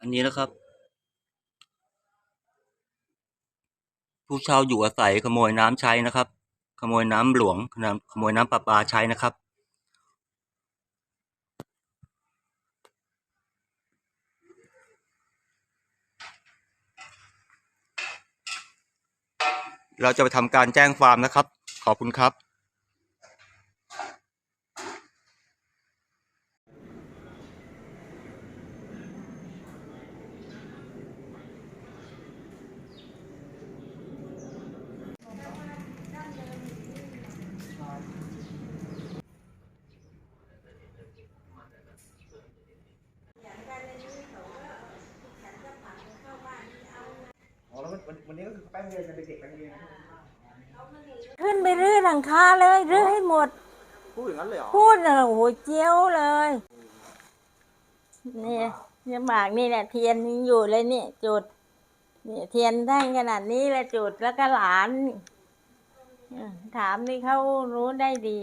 อันนี้นะครับ ผู้เช่าอยู่อาศัยขโมยน้ำใช้นะครับ ขโมยน้ำหลวงขโมยน้ำประปาใช้นะครับ เราจะไปทำการแจ้งความนะครับ ขอบคุณครับ อ๋อแล้ววันวัน นี้ก็คือแป้งเรียนกันเด็กๆแป้งเรียนขึ้นไปรื้อหลังคาเลยรื้อให้หมด พูดอย่างนั้นเลยเหรอพูดเลยโอ้โหเจียวเลยเนี่ยเนี่ยหมากนี่แหละเทียนยังอยู่เลยเนี่ยจุดเนี่ยเทียนได้ขนาดนี้แหละจุดแล้วก็หลานเออถามนี่เขารู้ได้ดี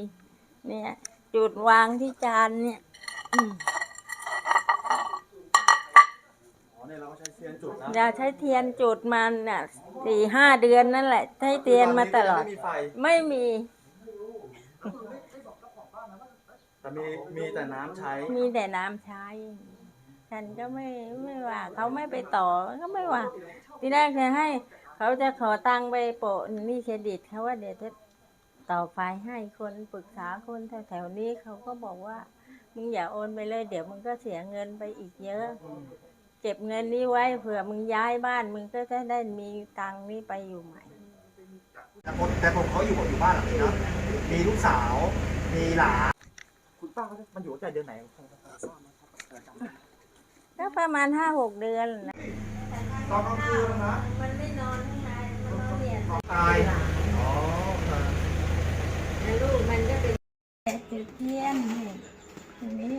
เนี่ย จุดวางที่จานเนี่ยอืม อ๋อ เนี่ยเราก็ใช้เทียนจุดนะอย่าใช้เทียนจุดมันน่ะสี่ห้าเดือนนั่นแหละ ใช้เทียนมาตลอด ไม่มีไฟ ไม่มี แต่มีมีแต่น้ำใช้ มีแต่น้ำใช้ ฉันก็ไม่ไม่ว่า เขาไม่ไปต่อก็ไม่ว่า ทีแรกจะให้ เขาจะขอตังค์ไปโปะหนี่เครดิตเขาว่าเดี๋ยวจะต่อไฟให้คนปรึกษาคนแถวๆนี้เขาก็บอกว่า มึงอย่าโอนไปเลย เดี๋ยวมึงก็เสียเงินไปอีกเยอะ เก็บเงินนี้ไว้เผื่อมึงย้ายบ้านมึงก็จะได้มีตังค์นี้ไปอยู่ใหม่ แต่ผมแต่ผมเขาอยู่กับอยู่บ้านหลังนี้นะมีลูกสาว มีหลานคุณป้าเขามันอยู่ตั้งแต่เดือนไหนทราบไหมครับก็ประมาณห้าหกเดือนนะตอนกลางคืนนะมันไม่นอนข้างในมันนอนเนี่ยตายอ๋อครับแล้วลูกมันก็เป็นจุดเทียนนี่ตรงนี้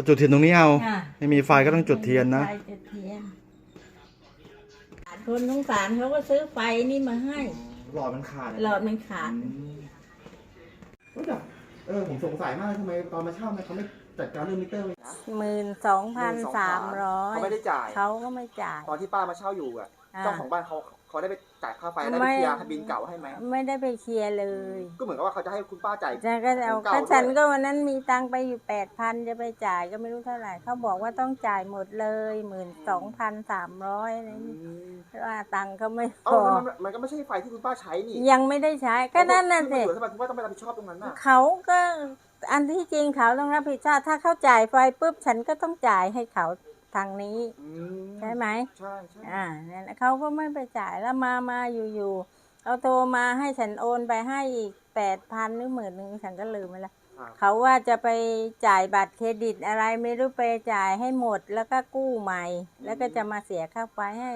พอจุดเทียนตรงนี้เอา ค่ะไม่มีไฟก็ต้องจุดเทียนนะไฟจุดเทียนคนสงสารเขาก็ซื้อไฟนี่มาให้ หลอดมันขาดหลอดมันขาดอืมรู้จักเออผมสงสัยมากเลยทำไมตอนมาเช่าเนี่ยเขาไม่จัดการเรื่องมิเตอร์เลยนะ หมื่นสองพันสามร้อยเขาไม่ได้จ่าย เขาก็ไม่จ่ายตอนที่ป้ามาเช่าอยู่อะอ่าเจ้าของบ้านเขา เขาได้ไปจ่ายค่าไฟได้ไม่ไปเคลียร์บินเก่าให้ไหมไม่ได้ไปเคลียร์เลย ก็เหมือนกับว่าเขาจะให้คุณป้าจ่ายจะก็จะเอาเก่าก็ด้วยฉันก็วันนั้นมีตังค์ไปอยู่แปดพันจะไปจ่ายก็ไม่รู้เท่าไหร่เขาบอกว่าต้องจ่ายหมดเลยหมื่นสองพันสามร้อยอะไรอืนี่มว่าตังค์เขาไม่พเอ้าอแล้วมันมันก็ไม่ใช่ไฟที่คุณป้าใช้นี่ ยังไม่ได้ใช้ก็นั่นน่ะสิที่มันเหลือทำไมคุณป้าต้องไปรับผิดชอบตรงนั้นน่ะเขาก็อันที่จริงเขาต้องรับผิดชอบถ้าเขาจ่ายไฟปุ๊บฉันก็ต้องจ่ายให้เขา ทางนี้ อืมใช่ไหม ใช่ใช่อ่านั่นแหละเขาก็ไม่ไปจ่ายแล้วมามาอยู่ๆเขาโทรมาให้ฉันโอนไปให้อีกแปดพันหรือหมื่นหนึ่งฉันก็ลืมไปละครับเขาว่าจะไปจ่ายบัตรเครดิตอะไรไม่รู้ไปจ่ายให้หมดแล้วก็กู้ใหม่ แล้วก็จะมาเสียค่าไฟให้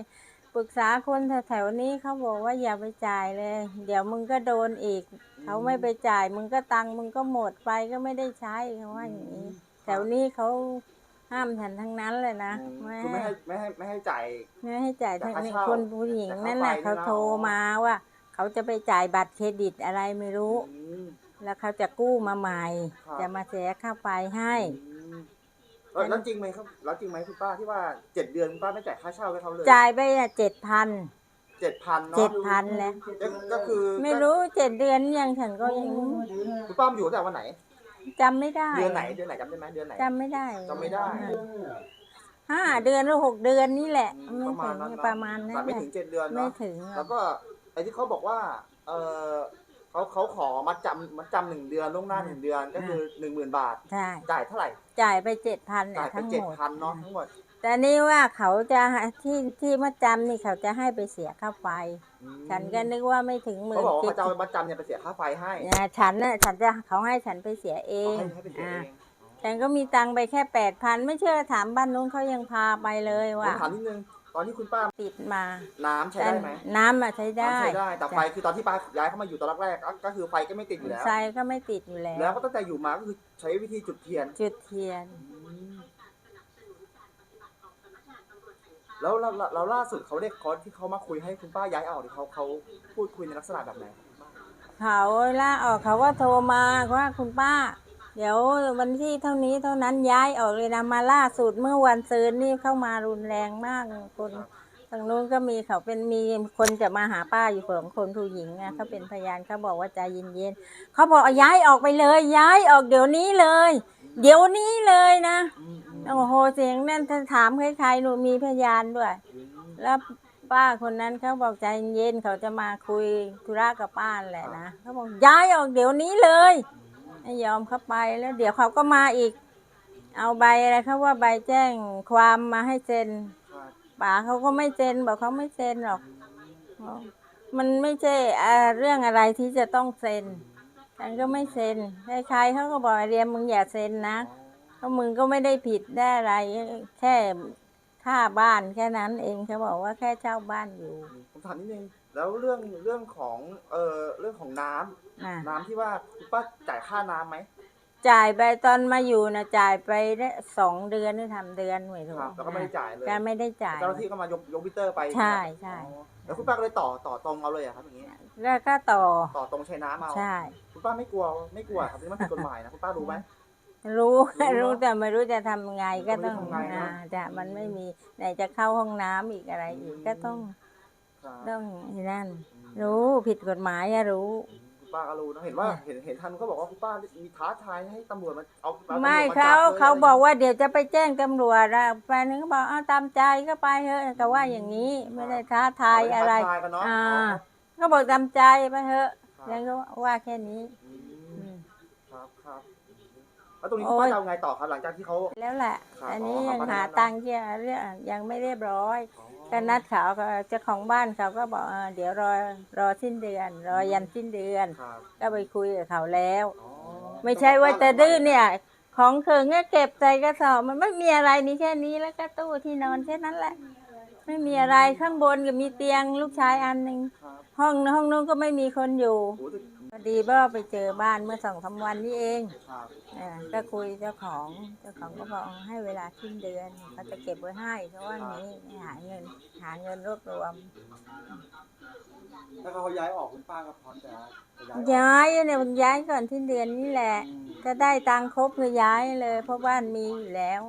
ปรึกษาคนแถวๆนี้เขาบอกว่าอย่าไปจ่ายเลย เดี๋ยวมึงก็โดนอีก เขาไม่ไปจ่ายมึงก็ตังค์มึงก็หมดไปก็ไม่ได้ใช้เขาว่าอย่างนี้ แถวนี้เขา ห้ามฉันทั้งนั้นเลยนะอืมไม่คือไม่ให้ไม่ให้ไม่ให้จ่าย ไม่ให้จ่ายแต่ทั้งค่านี้เช่าคนผู้หญิงนั่นแหละแต่เขาค่าไฟนี่นะโทรมาว่า เขาจะไปจ่ายบัตรเครดิตอะไรไม่รู้อืมแล้วเขาจะกู้มาใหม่ครับจะมาเสียค่าไฟให้อืมเออแล้วจริงไหมครับแล้วจริงไหมคุณป้าที่ว่าเจ็ดเดือนคุณป้าไม่จ่ายค่าเช่าให้เขาเลยจ่ายไปเจ็ดพันเจ็ดพันเนาะเจ็ดพันแล้วก็ก็คือ ไม่รู้เจ็ดเดือนยังฉันก็ยังคุณป้ามาอยู่ตั้งแต่วันไหน จำไม่ได้เดือนไหนเดือนไหนจำได้ไหมเดือนไหน จำไม่ได้จำไม่ได้ ห้าเดือนหรือหกเดือนนี่แหละอืมไม่ประมาณถึนั้นงเนอะประมาณนั้แต่นไม่แหละถึงเจ็ดเดือนไม่เนาะถึงหรแล้อกวก็ไอ้ที่เขาบอกว่า เออเขาเขาขอมัดจำมัดจำหนึ่งเดือนล่วงหน้าหนึ่งเดือนก็คือหนึ่งหมื่นบาทใช่จ่ายเท่าไหร่ จ่ายไปเจ็ดพันจ่ายไปทั้งเจ็ดหมดพันเนาะทั้งหมด แต่นี่ว่าเขาจะที่ที่มาจำนี่เขาจะให้ไปเสียค่าไฟ อืมฉันก็นึกว่าไม่ถึงหมื่เขานบอกว่าคิเขาจะเอามัดจำเนี่ยไปเสียค่าไฟให้อ่าฉันน่ะฉันจะเขาให้ฉันไปเสียเอเอางให้ให้ไปเสียอ่าเองฉันก็มีตังค์ไปแค่แปดพันไม่เชื่อถามบ้านนู้นเขายังพาไปเลยผมว่าถามนิดนึง ตอนที่คุณป้าติดมาน้ำใช้ได้ไหมน้ำอะใช้ได้น้ำใช้ได้แต่ไฟคือตอนที่ป้าย้ายเข้ามาอยู่ตอนแรกๆก็ก็คือไฟก็ไม่ติดอยู่แล้วใช้ก็ไม่ติดอยู่แล้ว แล้วก็ตั้งแต่อยู่มาก็คือใช้วิธีจุดเทียนจุดเทียน แล้วเราเราเราล่าสุดเขาได้คอร์สที่เขามาคุยให้คุณป้าย้ายออกที่เขาเขาพูดคุยในลักษณะแบบไหนเขาล่าออกเขาก็โทรมาว่าคุณป้า เดี๋ยววันที่เท่านี้เท่านั้นย้ายออกเลยนะมาล่าสุดเมื่อวันซืนนี่เข้ามารุนแรงมากคนทางนู้นก็มีเขาเป็นมีคนจะมาหาป้าอยู่สองคนผู้หญิงนะเขาเป็นพยานเขาบอกว่าใจเย็นๆเขาบอกเอาย้ายออกไปเลย ย้ายออกเดี๋ยวนี้เลย เดี๋ยวนี้เลยนะ อืมอืม โอ้โหเสียงนั่นถ้าถามใครๆหนูมีพยานด้วย แล้วป้าคนนั้นเขาบอกใจเย็นเขาจะมาคุยธุระกับป้าแหละนะเขาบอกย้ายออกเดี๋ยวนี้เลยไม่ยอมเข้าไปแล้ว เดี๋ยวเขาก็มาอีก เอาใบอะไรเขาว่าใบแจ้งความมาให้เซ็นป๋าเขาก็ไม่เซ็นบอกเขาไม่เซ็นหรอก มันไม่ใช่เรื่องอะไรที่จะต้องเซ็นฉันก็ไม่เซ็นใครๆเขาก็บอกเรียมมึงอย่าเซ็นนะ เพราะมึงก็ไม่ได้ผิดได้อะไร แค่ค่าบ้านแค่นั้นเองเขาบอกว่าแค่เช่าบ้านอยู่ผมถามนิดนึงแล้วเรื่องเรื่องของเอ่อเรื่องของน้ำอะน้ำที่ว่าคุณป้าจ่ายค่าน้ำไหมจ่ายไปตอนมาอยู่นะจ่ายไปได้สองเดือนหรือทำเดือนไม่รู้ครับแล้วก็ไม่ได้จ่ายเลยก็ไม่ได้จ่าย เจ้าหน้าที่ก็มายกยกมิเตอร์ไปใช่ใช่ อ๋อแล้วคุณป้าก็เลยต่อต่อตรงเอาเลยอะครับอย่างนี้แล้วก็ต่อต่อตรงใช้น้ำเอาใช่ คุณป้าไม่กลัวไม่กลัวครับนี่มันผิดกฎหมายนะคุณป้ารู้ไหม รู้รู้รู้เนอะแต่ไม่รู้จะทำยังไงก็ต้องไม่รู้ทำไงเนอะ อ่าจะมันไม่มีไหนจะเข้าห้องน้ำอีกอะไรอีกก็ต้องครับต้องนั่น รู้ผิดกฎหมายอะรู้ คุณป้าก็รู้นะเห็นว่าเห็นเห็นทันเขาบอกว่าคุณป้ามีท้าทายให้ตำรวจมาเอาอตำรวจไม่จัเขาลยเขาะไรบอกว่าเดี๋ยวจะไปแจ้งตำรวจอะแฟนนึงก็บอกเอาตามใจก็ไปเถอะก็ว่าอย่างนี้ไม่ได้ท้าทายอะไร ท้าทายกันเนาะอ่าอ๋อก็บอกตามใจไปเถอะครับยังก็ว่าแค่นี้อืมอืมครับครับ แล้วตรงนี้โอ้คุณยป้าจะเอาไงต่อครับ หลังจากที่เขา แล้วแหละ ครับอันนี้อ๋อยังประมาณหานั้นเนอะตังค์ที่เรื่องยังไม่เรียบร้อยก็นัดเขาก็เจ้าของบ้านเขาก็บอกเออเดี๋ยวรอรอสิ้นเดือน รอยันสิ้นเดือน ครับก็ไปคุยกับเขาแล้ว อ๋อไม่ใช่ว่าจะดื้อเนี่ย ของเขิงก็เก็บใส่กระสอบมันไม่มีอะไรนี่แค่นี้แล้วก็ตู้ที่นอนแค่นั้นแหละ ไม่มีอะไรข้างบนก็มีเตียงลูกชายอันหนึ่งครับห้องห้องนู้นก็ไม่มีคนอยู่ โอ้แต่ พอดีว่าไปเจอบ้านเมื่อสองสามวันนี้เองครับอ่าก็คุยเจ้าของเจ้าของก็บอกให้เวลาสิ้นเดือนเขาจะเก็บไว้ให้เพราะว่างี้ให้หาเงินหาเงินรวบรวม ถ้าเขาย้ายออกคุณป้าก็พร้อมจะจะย้ายออกย้ายเนี่ยมันย้ายก่อนสิ้นเดือนนี่แหละ อืมก็ได้ตังค์ครบคือย้ายเลย เพราะบ้านมีอยู่แล้ว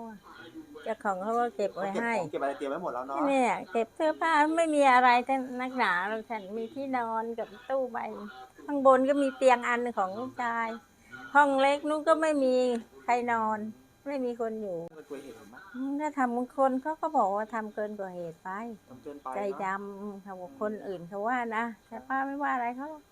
เจ้าของเขาก็เก็บไว้เก็บให้ของเก็บอะไรเตรียมไว้หมดแล้วเนาะเนี่ยเก็บเสื้อผ้าไม่มีอะไรทั้งนักหนาหรอกฉันมีที่นอนกับตู้ใบ ข้างบนก็มีเตียงอันของลูกชาย ห้องเล็กนู้นก็ไม่มีใครนอน ไม่มีคนอยู่มันเคยเห็นไหมอืมถ้าทำคนเขาก็บอกว่าทำเกินกว่าเหตุไป ทำเกินไปใจเนอะดำเขาบอกคนอื่นเขาว่านะแต่ป้าไม่ว่าอะไรเขาหรอก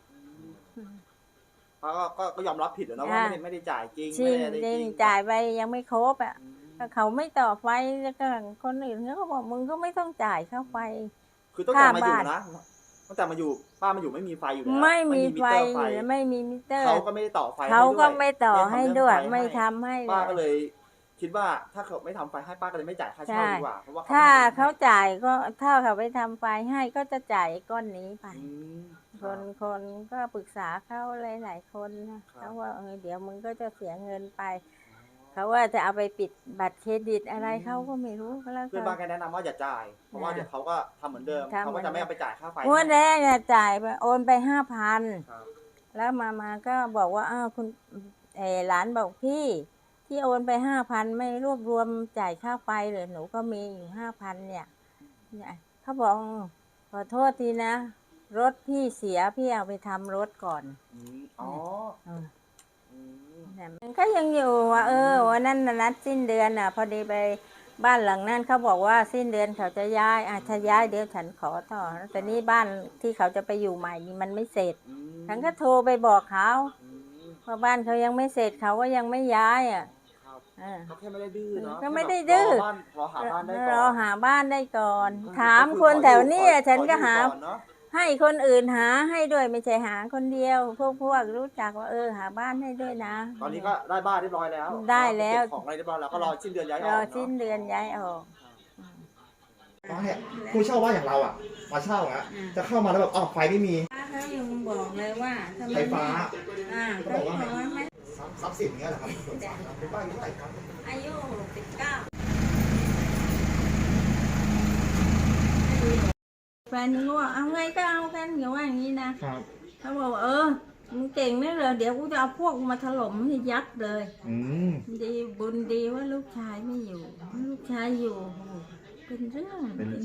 ป้าก็ก็ก็ยอมรับผิดแล้วนะว่าอ่า ไม่ได้ไม่ได้จ่ายจริงจริงไม่ได้อะไรจริงจริงจ่ายไปยังไม่ครบอะอืมก็เขาไม่ต่อไฟแล้วก็คนอื่นเขาก็บอกมึงก็ไม่ต้องจ่ายเข้าไฟคือตั้งแต่มาอยู่ค่าบ้านนะ ตั้งแต่มาอยู่ป้ามาอยู่ไม่มีไฟอยู่แล้วไม่มีไฟเตอร์อยู่ไม่มีมิเตอร์เขาก็ไม่ได้ต่อไฟเขาก็ให้ด้วยไม่ต่อให้ด้วยไม่ไม่ทำทำให้ป้าเลก็ยเลย คิดว่าถ้าเขาไม่ทำไฟให้ป้าก็เลยไม่จ่ายค่าเช่าใช่ดีกว่าเพราะว่าถ้าไม่เขาจ่ายก็ถ้าเขาไปทำไฟให้ก็จะจ่ายก้อนนี้ไปอืมคนคนก็ปรึกษาเขาหลายๆคนนะครับเขาว่าเออเดี๋ยวมึงก็จะเสียเงินไป เขาว่าจะเอาไปปิดบัตรเครดิตอะไรเขาก็ไม่รู้ก็แล้วเพื่อนกับ้านนก็แนะนำว่าอย่าจ่าย เพราะว่านะเดี๋ยวเขาก็ทำเหมือนเดิมทำเขาก็เหมืจะอนไม่เอาไปจ่ายค่าไฟงวดแรกเนี่ยจ่ายไปโอนไปห้าพันครับแล้วมามาก็บอกว่าอ้าวคุณเออหลานบอกพี่ที่โอนไปห้าพันไม่รวบรวมจ่ายค่าไฟเลยหนูก็มีอยู่ห้าพันเนี่ยเนี่ยเขาบอกขอโทษทีนะ รถพี่เสียพี่เอาไปทำรถก่อนอืมอ๋อเอออื มเนี่ยมันก็ยังอยู่ว่าเออวันนั้นน่ะนัดสิ้นเดือนน่ะ พอดีไปบ้านหลังนั้นเขาบอกว่าสิ้นเดือนเขาจะย้ายอะถ้าย้ายเดี๋ยวฉันขอต่อแต่นี่บ้านที่เขาจะไปอยู่ใหม่นี่มันไม่เสร็จอืมฉันก็โทรไปบอกเขาอืมว่าบ้านเขายังไม่เสร็จเขาก็ยังไม่ย้ายอะครับเออเขาแค่ไม่ได้ดื้อเนาะก็ไม่ได้ดื้อรบ้านรอหาบ้านได้ก่อนรอหาบ้านได้ก่อนก็ถามก็อคนแถวนี้ขออะฉันก็หา ขออยู่อนเนาะให้คนอื่นหาให้ด้วยไม่ใช่หาคนเดียว พวกพวกรู้จักว่าเออหาบ้านให้ด้วยนะ ตอนนี้ก็ได้บ้านเรียบร้อยแล้วได้แล้ว เก็บของอะไรเรียบร้อยแล้วก็รอสิ้นเดือนย้ายอรออกสิ้นเนาะเดือนย้ายออกป้าเนี่ยผู้เช่าบ้านอย่างเราอะมาเช่าอะอืมจะเข้ามาแล้วแบบอ้าวไฟไม่มีป้าเขายังบอกเลยว่าทำไมไฟฟ้าอ่าเขาเขาบบออกกว่าว่าไม่ทรัพย์ทรัพย์สินเงี้ยเหรอครับส่วนต่างครับคุณป้าอายุเท่าไหร่ครับ อายุสิบเก้าแฟนก็ว่าเอาไงก็เอากันอย่าว่าอย่างนี้นะครับ เขาบอกเออมึงเก่งนี่เหรอเดี๋ยวกูจะเอาพวกมาถล่มให้ยับเลย อืม ดีบุญดีว่าลูกชายไม่อยู่ ลูกชายอยู่โอ้โหเป็นเรื่องเป็นเป็น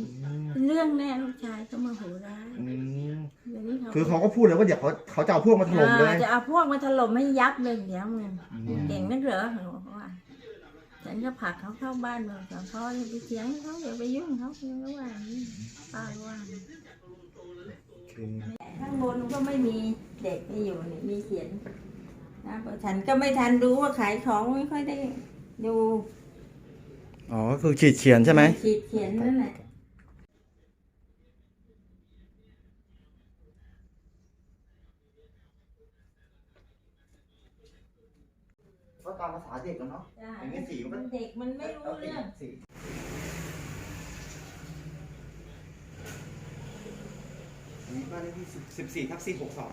เป็นเรื่องแน่ลูกชายก็มาโหร้ายอืมเดี๋ยวนี้เขาคือเขาก็พูดเลยว่าเดี๋ยวเขาเขาจะเอาพวกมาถล่มเลยอ่าจะเอาพวกมาถล่มให้ยับเลยเดี๋ยวมึงอืม เก่งนักเหรอเขาบอกว่า ฉันก็ผลักเขาเข้าบ้านเมืองสองพ่ออย่าไปเถียงเขาอย่าไปยุ่งเขาเขาก็ว่าอย่างนี้ป้าว่าโอเคข้างบนก็ไม่มีเด็กไม่อยู่นี่มีเขียนนะเพราะฉันก็ไม่ทันรู้ว่าขายของไม่ค่อยได้ดูอ๋อก็คือขีดเขียนใช่ไหมขีดเขียนนั่นแหละ ก็ตามภาษาเด็กแล้วเนาะ จ้ะอย่างนี้สีมันก็เด็กมันไม่รู้เรื่อง สีอันนี้บ้านเลขที่สิบสี่ทับสี่หกสอง